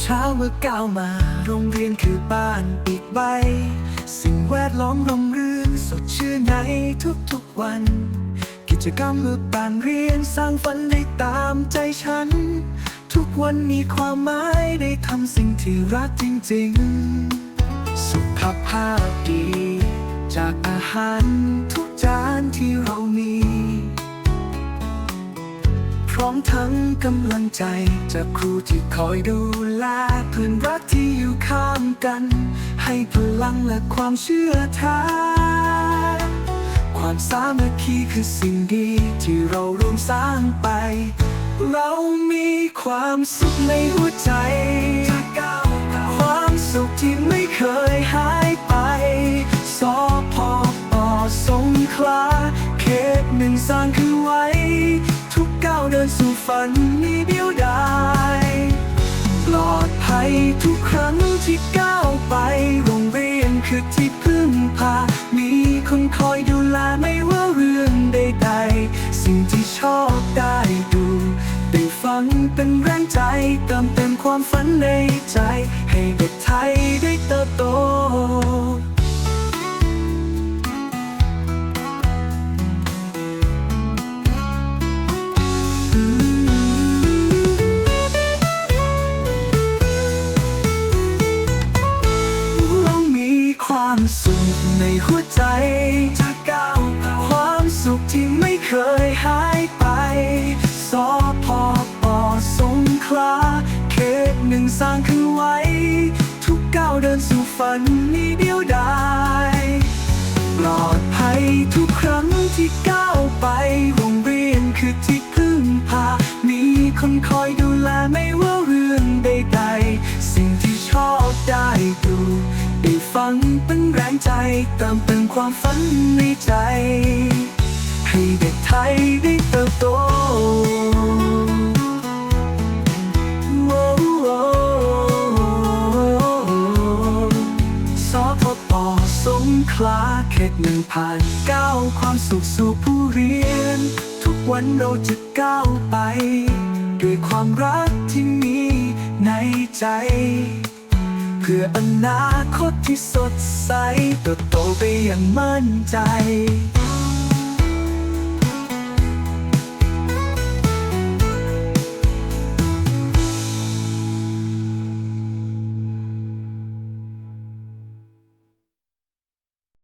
เช้าเมื่อก้าวมา โรงเรียนคือบ้านอีกใบ สิ่งแวดล้อมร่มรื่นสดชื่นในทุกๆวัน กิจกรรมเมื่อปานเรียนสร้างฝันได้ตามใจฉัน ทุกวันมีความหมายได้ทำสิ่งที่รักจริงๆ สุขภาพดี จากอาหารทุกจานที่เรามี ร้อมทั้งกำลังใจ จากครูที่คอยดูแลเพื่อนรักที่อยู่ข้างกัน ให้พลังและความเชื่อแท้ความสามัคคีคือสิ่งดีที่เราร่วมสร้างไป เรามีความสุขในหัวใจ ความสุขที่ไม่เคยหายไปสอพอปอสงขลาเขตหนึ่งสร้างคือไว้ทุกก้าว ดินสู่ฝันมีเดียวดายปลอดภัยทุกครั้งที่ก้าวไป โรงเรียนคือที่พึ่งพา มีคนคอยดูแลไม่ว่าเรื่องใดๆ สิ่งที่ชอบได้ดู ได้ฟังเป็นแรงใจเติมเต็มความฝันในใจ ความสุขในหัวใจจะก้าวความสุขที่ไม่เคยหายไปสอพอปอสงขลาเขตหนึ่งสร้างขึ้นไว้ ทุกก้าวเดินสู่ฝันนี้เดียวดายปลอดภัยทุกครั้งที่ก้าวไปโรงเรียนคือที่พึ่งพามีคนคอยดู ใจเติมเต็มความฝันในใจ ให้เด็กไทยได้เติบโตโอ้โอ้สพปสงขลาเขตหนึ่งผ่านก้าวความสุขสู่ผู้เรียน ทุกวันเราจะก้าวไป ด้วยความรักที่มีในใจ พื่ออนาคตที่สดใสเติบโตไปอย่างมั่นใจ